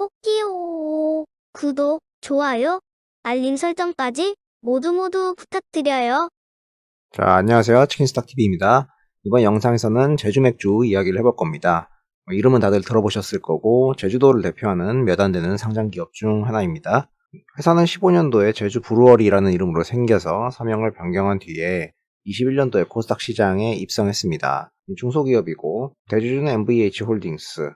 꼭지요. 구독, 좋아요, 알림 설정까지 모두 모두 부탁드려요. 자, 안녕하세요. 치킨스탁TV입니다. 이번 영상에서는 제주 맥주 이야기를 해볼 겁니다. 뭐 이름은 다들 들어보셨을 거고, 제주도를 대표하는 몇 안 되는 상장 기업 중 하나입니다. 회사는 15년도에 제주 브루어리라는 이름으로 생겨서 사명을 변경한 뒤에 21년도에 코스닥 시장에 입성했습니다. 중소기업이고, 대주주는 MVH 홀딩스,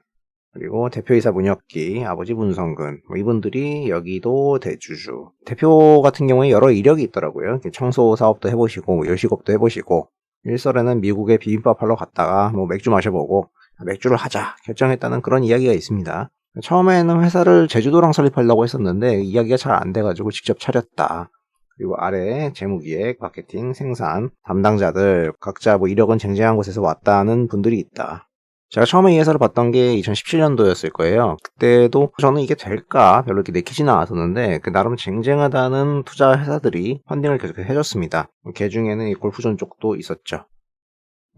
그리고 대표이사 문혁기, 아버지 문성근, 뭐 이분들이 여기도 대주주. 대표 같은 경우에 여러 이력이 있더라고요. 청소 사업도 해보시고, 뭐 요식업도 해보시고, 일설에는 미국에 비빔밥 하러 갔다가 뭐 맥주 마셔보고, 맥주를 하자 결정했다는 그런 이야기가 있습니다. 처음에는 회사를 제주도랑 설립하려고 했었는데, 이야기가 잘 안 돼가지고 직접 차렸다. 그리고 아래 재무기획, 마케팅, 생산, 담당자들 각자 뭐 이력은 쟁쟁한 곳에서 왔다는 분들이 있다. 제가 처음에 이 회사를 봤던 게 2017년도였을 거예요. 그때도 저는 이게 될까 별로 이렇게 내키지는 않았었는데 그 나름 쟁쟁하다는 투자 회사들이 펀딩을 계속 해줬습니다. 그 중에는 이 골프존 쪽도 있었죠.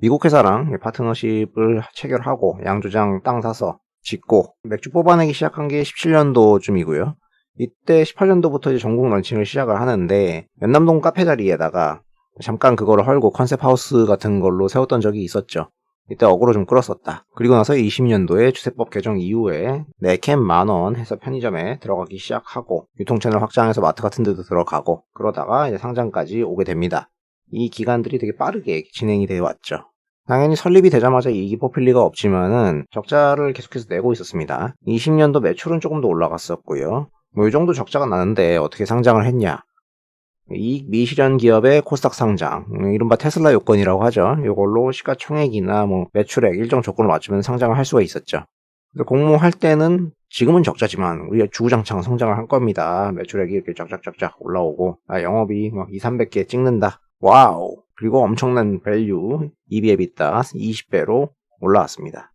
미국 회사랑 파트너십을 체결하고 양조장 땅 사서 짓고 맥주 뽑아내기 시작한 게 17년도쯤이고요. 이때 18년도부터 이제 전국 런칭을 시작을 하는데 연남동 카페 자리에다가 잠깐 그거를 헐고 컨셉 하우스 같은 걸로 세웠던 적이 있었죠. 이때 어그로 좀 끌었었다. 그리고 나서 20년도에 주세법 개정 이후에 네캔 만원 해서 편의점에 들어가기 시작하고 유통채널 확장해서 마트 같은 데도 들어가고 그러다가 이제 상장까지 오게 됩니다. 이 기간들이 되게 빠르게 진행이 되어 왔죠. 당연히 설립이 되자마자 이익이 뽑힐 리가 없지만은 적자를 계속해서 내고 있었습니다. 20년도 매출은 조금 더 올라갔었고요. 뭐 이 정도 적자가 나는데 어떻게 상장을 했냐? 이익 미실현 기업의 코스닥 상장, 음, 이른바 테슬라 요건이라고 하죠. 이걸로 시가총액이나 뭐 매출액 일정 조건을 맞추면 상장을 할 수가 있었죠. 공모할 때는 지금은 적자지만 우리가 주구장창 성장을 할 겁니다. 매출액이 이렇게 쫙쫙쫙쫙 올라오고 아, 영업이 뭐 2, 300개 찍는다. 와우. 그리고 엄청난 밸류, EB EBITDA 20배로 올라왔습니다.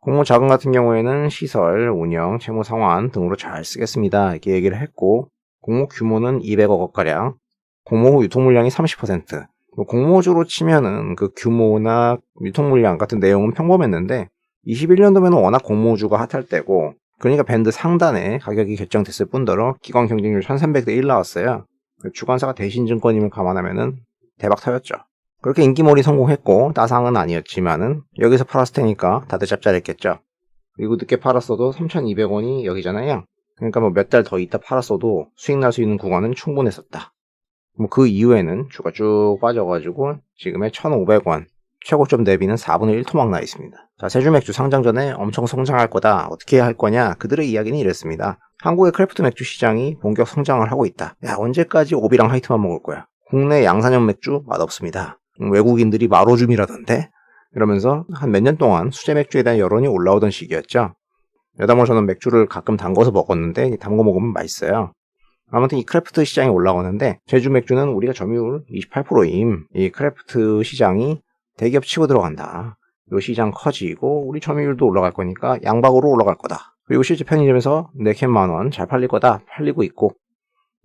공모 자금 같은 경우에는 시설, 운영, 채무 상환 등으로 잘 쓰겠습니다. 이렇게 얘기를 했고 공모 규모는 200억 가량, 공모 후 유통 물량이 30%. 뭐 공모주로 치면은 그 규모나 유통 물량 같은 내용은 평범했는데 21년도에는 워낙 공모주가 핫할 때고 그러니까 밴드 상단에 가격이 결정됐을 뿐더러 기관 경쟁률 1300대 1 나왔어요. 주관사가 대신증권임을 감안하면은 대박 터였죠. 그렇게 인기몰이 성공했고 따상은 아니었지만은 여기서 팔았을 테니까 다들 짭짤했겠죠. 그리고 늦게 팔았어도 3,200원이 여기잖아요. 그러니까 뭐 몇 달 더 있다 팔았어도 수익 날 수 있는 구간은 충분했었다. 뭐 그 이후에는 주가 쭉 빠져가지고 지금의 1,500원 최고점 대비는 4분의 1 토막 나 있습니다. 자, 세주 맥주 상장 전에 엄청 성장할 거다. 어떻게 할 거냐? 그들의 이야기는 이랬습니다. 한국의 크래프트 맥주 시장이 본격 성장을 하고 있다. 야, 언제까지 오비랑 하이트만 먹을 거야? 국내 양산형 맥주 맛없습니다. 음, 외국인들이 마로줌이라던데? 이러면서 한 몇 년 동안 수제 맥주에 대한 여론이 올라오던 시기였죠. 여담으로 저는 맥주를 가끔 담궈서 먹었는데 담궈 먹으면 맛있어요. 아무튼 이 크래프트 시장이 올라오는데 제주 맥주는 우리가 점유율 28%임. 이 크래프트 시장이 대기업 치고 들어간다. 이 시장 커지고 우리 점유율도 올라갈 거니까 양박으로 올라갈 거다. 그리고 실제 편의점에서 4캔 만원 잘 팔릴 거다. 팔리고 있고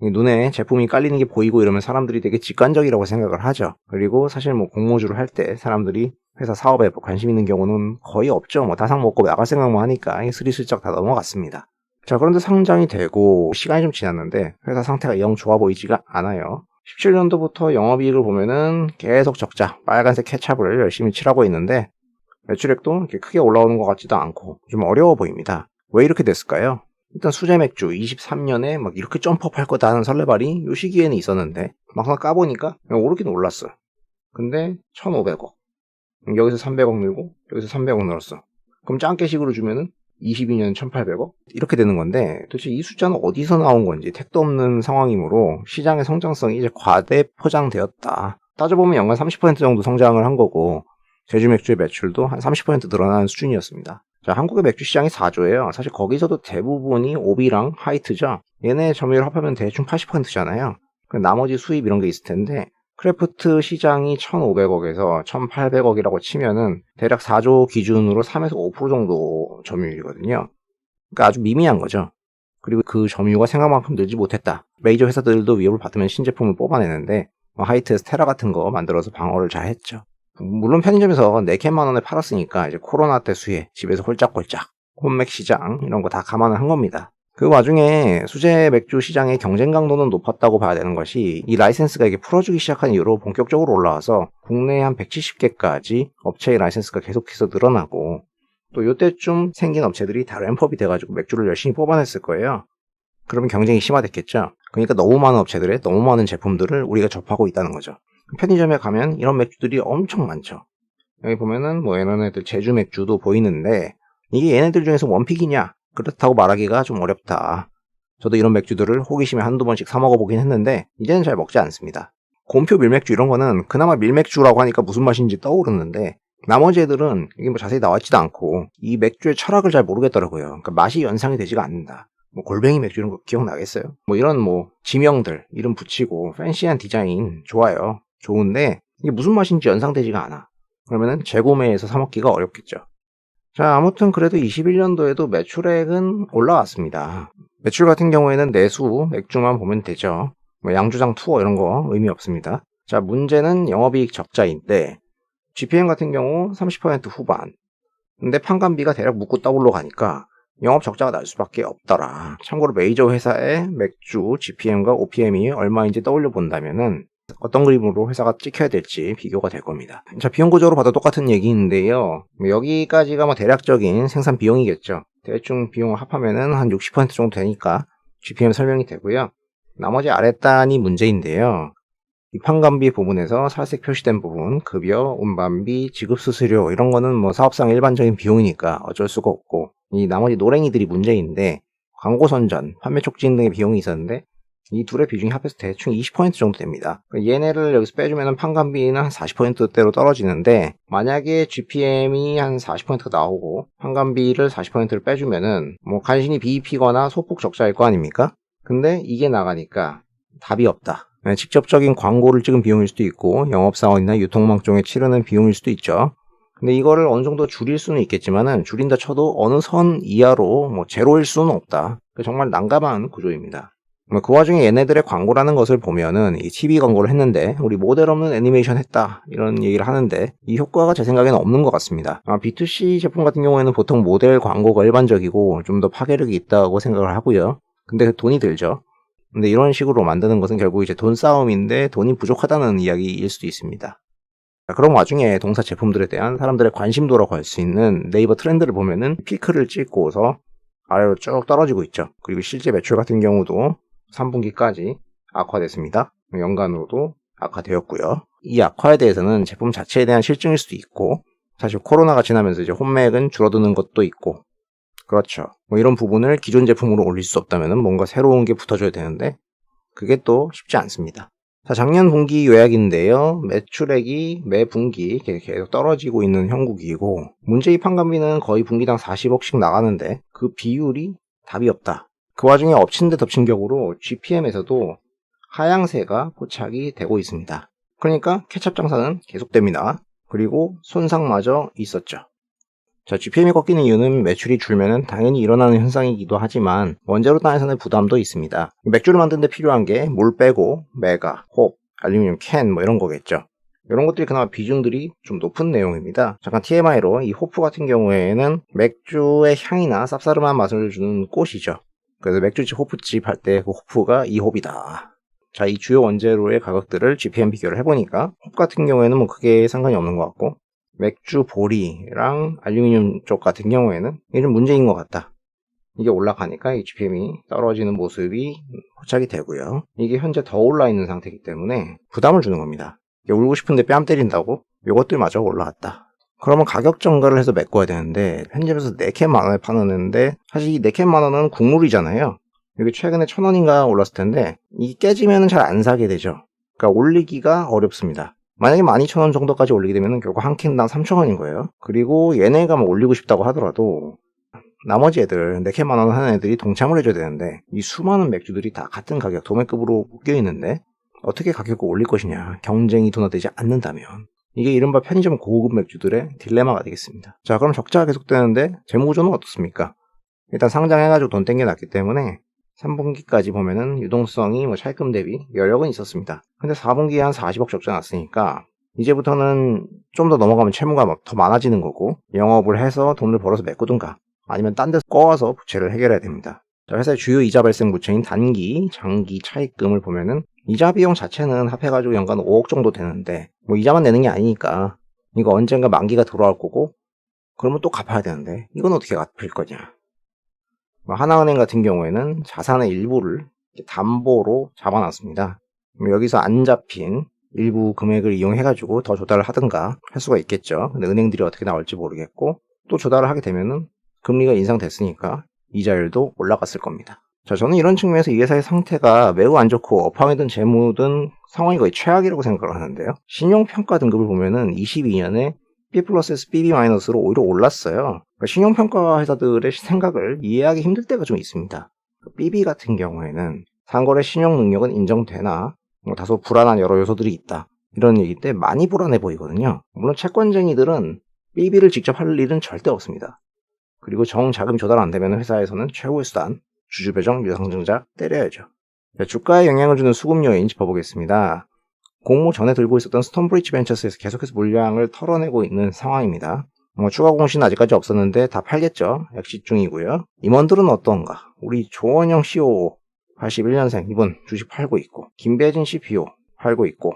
눈에 제품이 깔리는 게 보이고 이러면 사람들이 되게 직관적이라고 생각을 하죠. 그리고 사실 뭐 공모주를 할 때 사람들이 회사 사업에 관심 있는 경우는 거의 없죠. 뭐 다상 먹고 나갈 생각만 하니까 스리슬쩍 다 넘어갔습니다. 자, 그런데 상장이 되고 시간이 좀 지났는데 회사 상태가 영 좋아 보이지가 않아요. 17년도부터 영업이익을 보면은 계속 적자, 빨간색 케찹을 열심히 칠하고 있는데 매출액도 이렇게 크게 올라오는 것 같지도 않고 좀 어려워 보입니다. 왜 이렇게 됐을까요? 일단 수제 맥주 23년에 막 이렇게 점프업 할 거다 하는 설레발이 요 시기에는 있었는데 막상 까보니까 오르긴 올랐어. 근데 1,500억. 여기서 300억 늘고 여기서 300억 늘었어. 그럼 짱깨식으로 주면은 22년 1,800억? 이렇게 되는 건데 도대체 이 숫자는 어디서 나온 건지 택도 없는 상황이므로 시장의 성장성이 이제 과대 포장되었다. 따져보면 연간 30% 정도 성장을 한 거고 제주 맥주의 매출도 한 30% 늘어나는 수준이었습니다. 자, 한국의 맥주 시장이 4조예요. 사실 거기서도 대부분이 오비랑 하이트죠. 얘네 점유율 합하면 대충 80%잖아요. 나머지 수입 이런 게 있을 텐데 크래프트 시장이 1,500억에서 1,800억이라고 치면은 대략 4조 기준으로 3에서 5% 정도 점유율이거든요. 그러니까 아주 미미한 거죠. 그리고 그 점유가 생각만큼 늘지 못했다. 메이저 회사들도 위협을 받으면 신제품을 뽑아내는데 뭐 하이트 스테라 같은 거 만들어서 방어를 잘 했죠. 물론 편의점에서 4캔만 원에 팔았으니까 이제 코로나 때 수혜 집에서 홀짝홀짝 홈맥 시장 이런 거 다 감안을 한 겁니다. 그 와중에 수제 맥주 시장의 경쟁 강도는 높았다고 봐야 되는 것이 이 라이센스가 이게 풀어주기 시작한 이후로 본격적으로 올라와서 국내에 한 170개까지 업체의 라이센스가 계속해서 늘어나고 또 요때쯤 생긴 업체들이 다 램프업이 돼가지고 맥주를 열심히 뽑아냈을 거예요. 그러면 경쟁이 심화됐겠죠. 그러니까 너무 많은 업체들의 너무 많은 제품들을 우리가 접하고 있다는 거죠. 편의점에 가면 이런 맥주들이 엄청 많죠. 여기 보면은 뭐 애들 제주 맥주도 보이는데 이게 얘네들 중에서 원픽이냐? 그렇다고 말하기가 좀 어렵다. 저도 이런 맥주들을 호기심에 한두 번씩 사 먹어보긴 했는데 이제는 잘 먹지 않습니다. 곰표 밀맥주 이런 거는 그나마 밀맥주라고 하니까 무슨 맛인지 떠오르는데 나머지 애들은 이게 뭐 자세히 나와 있지도 않고 이 맥주의 철학을 잘 모르겠더라고요. 그러니까 맛이 연상이 되지가 않는다. 뭐 골뱅이 맥주 이런 거 기억나겠어요? 뭐 이런 뭐 지명들 이름 붙이고 팬시한 디자인 좋아요. 좋은데 이게 무슨 맛인지 연상되지가 않아. 그러면은 재구매해서 사 먹기가 어렵겠죠. 자, 아무튼 그래도 21년도에도 매출액은 올라왔습니다. 매출 같은 경우에는 내수 맥주만 보면 되죠. 뭐 양주장 투어 이런 거 의미 없습니다. 자, 문제는 영업이익 적자인데 GPM 같은 경우 30% 후반. 근데 판관비가 대략 묻고 더블로 가니까 영업 적자가 날 수밖에 없더라. 참고로 메이저 회사의 맥주 GPM과 OPM이 얼마인지 떠올려 본다면은 어떤 그림으로 회사가 찍혀야 될지 비교가 될 겁니다. 자, 비용 구조로 봐도 똑같은 얘기인데요. 뭐 여기까지가 뭐 대략적인 생산 비용이겠죠. 대충 비용을 합하면은 한 60% 정도 되니까 GPM 설명이 되고요. 나머지 아랫단이 문제인데요. 이 판관비 부분에서 살색 표시된 부분, 급여, 운반비, 지급수수료 이런 거는 뭐 사업상 일반적인 비용이니까 어쩔 수가 없고 이 나머지 노랭이들이 문제인데 광고 선전, 판매 촉진 등의 비용이 있었는데 이 둘의 비중이 합해서 대충 20% 정도 됩니다. 얘네를 여기서 빼주면 판관비는 한 40%대로 떨어지는데 만약에 GPM이 한 40%가 나오고 판관비를 40%를 빼주면은 뭐 간신히 BEP거나 소폭 적자일 거 아닙니까? 근데 이게 나가니까 답이 없다. 네, 직접적인 광고를 찍은 비용일 수도 있고 영업사원이나 유통망 쪽에 치르는 비용일 수도 있죠. 근데 이거를 어느 정도 줄일 수는 있겠지만은 줄인다 쳐도 어느 선 이하로 뭐 제로일 수는 없다. 정말 난감한 구조입니다. 뭐그 와중에 얘네들의 광고라는 것을 보면은 이 TV 광고를 했는데 우리 모델 없는 애니메이션 했다 이런 얘기를 하는데 이 효과가 제 생각에는 없는 것 같습니다. 아, B2C 제품 같은 경우에는 보통 모델 광고가 일반적이고 좀 더 파괴력이 있다고 생각을 하고요. 근데 돈이 들죠. 근데 이런 식으로 만드는 것은 결국 이제 돈 싸움인데 돈이 부족하다는 이야기일 수도 있습니다. 자, 그런 와중에 동사 제품들에 대한 사람들의 관심도라고 할 수 있는 네이버 트렌드를 보면은 피크를 찍고서 아래로 쭉 떨어지고 있죠. 그리고 실제 매출 같은 경우도 3분기까지 악화됐습니다. 연간으로도 악화되었고요. 이 악화에 대해서는 제품 자체에 대한 실증일 수도 있고, 사실 코로나가 지나면서 이제 홈맥은 줄어드는 것도 있고, 그렇죠. 뭐 이런 부분을 기존 제품으로 올릴 수 없다면 뭔가 새로운 게 붙어줘야 되는데, 그게 또 쉽지 않습니다. 자, 작년 분기 요약인데요. 매출액이 매 분기 계속 떨어지고 있는 형국이고, 문제의 판관비는 거의 분기당 40억씩 나가는데, 그 비율이 답이 없다. 그 와중에 엎친 데 덮친 격으로 GPM에서도 하향세가 포착이 되고 있습니다. 그러니까 케찹 장사는 계속됩니다. 그리고 손상마저 있었죠. 자, GPM이 꺾이는 이유는 매출이 줄면은 당연히 일어나는 현상이기도 하지만 원재료 단에서는 부담도 있습니다. 맥주를 만드는데 필요한 게 물 빼고 메가, 홉, 알루미늄 캔 뭐 이런 거겠죠. 이런 것들이 그나마 비중들이 좀 높은 내용입니다. 잠깐 TMI로 이 호프 같은 경우에는 맥주의 향이나 쌉싸름한 맛을 주는 꽃이죠. 그래서 맥주집 호프집 할 때 그 호프가 이 홉이다. 자, 이 주요 원재료의 가격들을 GPM 비교를 해보니까 홉 같은 경우에는 뭐 크게 상관이 없는 것 같고 맥주 보리랑 알루미늄 쪽 같은 경우에는 이게 좀 문제인 것 같다. 이게 올라가니까 이 GPM이 떨어지는 모습이 포착이 되고요. 이게 현재 더 올라 있는 상태이기 때문에 부담을 주는 겁니다. 울고 싶은데 뺨 때린다고 이것들마저 올라갔다. 그러면 가격 정가를 해서 메꿔야 되는데 편집에서 4캔 만원에 파는데 사실 이 4캔 만원은 국물이잖아요. 여기 최근에 천원인가 올랐을 텐데 이 깨지면 잘 안 사게 되죠. 그러니까 올리기가 어렵습니다. 만약에 12,000원 정도까지 올리게 되면 결국 한 캔당 3,000원인 거예요. 그리고 얘네가 뭐 올리고 싶다고 하더라도 나머지 애들 4캔 만 원 하는 애들이 동참을 해줘야 되는데 이 수많은 맥주들이 다 같은 가격 도매급으로 묶여 있는데 어떻게 가격을 올릴 것이냐 경쟁이 둔화되지 않는다면 이게 이른바 편의점 고급 맥주들의 딜레마가 되겠습니다. 자, 그럼 적자가 계속되는데 재무구조는 어떻습니까? 일단 상장해가지고 돈 땡겨놨기 때문에 3분기까지 보면은 유동성이 뭐 차입금 대비 여력은 있었습니다. 근데 4분기에 한 40억 적자 났으니까 이제부터는 좀 더 넘어가면 채무가 더 많아지는 거고 영업을 해서 돈을 벌어서 메꾸든가 아니면 딴 데서 꺼와서 부채를 해결해야 됩니다. 자, 회사의 주요 이자 발생 부채인 단기, 장기 차입금을 보면은 이자 비용 자체는 합해가지고 연간 5억 정도 되는데 뭐 이자만 내는 게 아니니까 이거 언젠가 만기가 들어올 거고 그러면 또 갚아야 되는데 이건 어떻게 갚을 거냐. 뭐 하나은행 같은 경우에는 자산의 일부를 담보로 잡아놨습니다. 여기서 안 잡힌 일부 금액을 이용해가지고 더 조달을 하든가 할 수가 있겠죠. 근데 은행들이 어떻게 나올지 모르겠고 또 조달을 하게 되면은 금리가 인상됐으니까 이자율도 올라갔을 겁니다 자, 저는 이런 측면에서 이 회사의 상태가 매우 안 좋고 업황이든 재무든 상황이 거의 최악이라고 생각을 하는데요. 신용평가 등급을 보면은 22년에 B 플러스에서 BB 마이너스로 오히려 올랐어요. 그러니까 신용평가 회사들의 생각을 이해하기 힘들 때가 좀 있습니다. BB 같은 경우에는 상거래 신용 능력은 인정되나 뭐 다소 불안한 여러 요소들이 있다. 이런 얘기 때 많이 불안해 보이거든요. 물론 채권쟁이들은 BB를 직접 할 일은 절대 없습니다. 그리고 정 자금이 조달 안 되면 회사에서는 최후의 수단 주주배정 유상증자 때려야죠. 자, 주가에 영향을 주는 수급 요인 짚어보겠습니다. 공모 전에 들고 있었던 스톤브리지 벤처스에서 계속해서 물량을 털어내고 있는 상황입니다. 뭐 추가 공시는 아직까지 없었는데 다 팔겠죠. 액시 중이고요. 임원들은 어떤가? 우리 조원영 CEO 81년생 이분 주식 팔고 있고 김배진 CPO 팔고 있고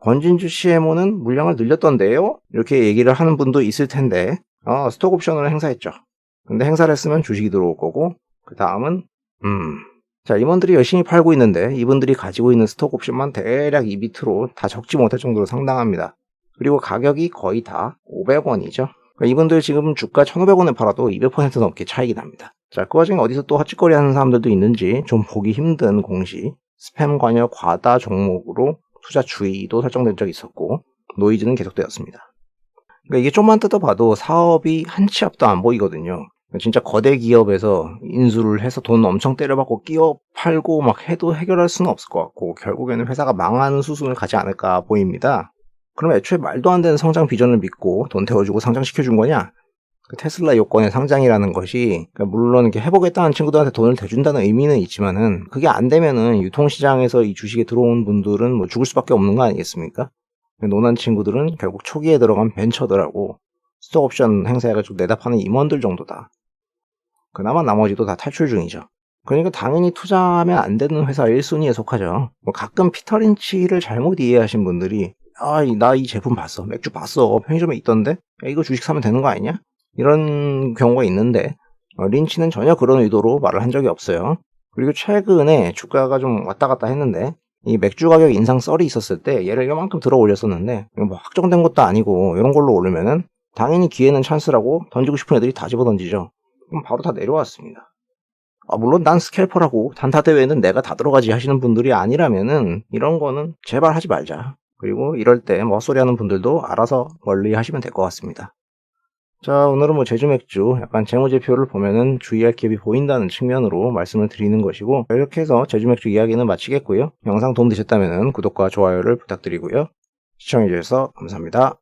권진주 CMO는 물량을 늘렸던데요? 이렇게 얘기를 하는 분도 있을 텐데 어, 스톡 옵션을 행사했죠. 근데 행사를 했으면 주식이 들어올 거고 그 다음은 음. 자, 임원들이 열심히 팔고 있는데 이분들이 가지고 있는 스톡 옵션만 대략 이 밑으로 다 적지 못할 정도로 상당합니다. 그리고 가격이 거의 다 500원이죠. 그러니까 이분들 지금 주가 1,500원에 팔아도 200% 넘게 차익이 납니다. 자, 그 와중에 어디서 또 헛짓거리 하는 사람들도 있는지 좀 보기 힘든 공시, 스팸 관여 과다 종목으로 투자 주의도 설정된 적이 있었고, 노이즈는 계속되었습니다. 그러니까 이게 좀만 뜯어봐도 사업이 한 치 앞도 안 보이거든요. 진짜 거대 기업에서 인수를 해서 돈 엄청 때려받고 끼워 팔고 막 해도 해결할 수는 없을 것 같고 결국에는 회사가 망하는 수순을 가지 않을까 보입니다. 그럼 애초에 말도 안 되는 성장 비전을 믿고 돈 태워주고 상장시켜준 거냐? 그 테슬라 요건의 상장이라는 것이 그러니까 물론 이렇게 해보겠다는 친구들한테 돈을 대준다는 의미는 있지만은 그게 안 되면은 유통시장에서 이 주식에 들어온 분들은 뭐 죽을 수밖에 없는 거 아니겠습니까? 논한 친구들은 결국 초기에 들어간 벤처들하고 스톡옵션 행사해가지고 내다 파는 임원들 정도다. 그나마 나머지도 다 탈출 중이죠. 그러니까 당연히 투자하면 안 되는 회사 1순위에 속하죠. 뭐 가끔 피터린치를 잘못 이해하신 분들이 아, 나 이 제품 봤어. 맥주 봤어. 편의점에 있던데? 야, 이거 주식 사면 되는 거 아니냐? 이런 경우가 있는데 어, 린치는 전혀 그런 의도로 말을 한 적이 없어요. 그리고 최근에 주가가 좀 왔다 갔다 했는데 이 맥주 가격 인상 썰이 있었을 때 얘를 이만큼 들어 올렸었는데 뭐 확정된 것도 아니고 이런 걸로 오르면은 당연히 기회는 찬스라고 던지고 싶은 애들이 다 집어 던지죠. 그럼 바로 다 내려왔습니다. 아, 물론 난 스캘퍼라고 단타 대회는 내가 다 들어가지 하시는 분들이 아니라면은 이런 거는 제발 하지 말자. 그리고 이럴 때뭐 헛소리 하는 분들도 알아서 멀리 하시면 될 것 같습니다. 자, 오늘은 뭐 제주 맥주 약간 재무제표를 보면은 주의할 기업이 보인다는 측면으로 말씀을 드리는 것이고 이렇게 해서 제주 맥주 이야기는 마치겠고요. 영상 도움 되셨다면 구독과 좋아요를 부탁드리고요. 시청해주셔서 감사합니다.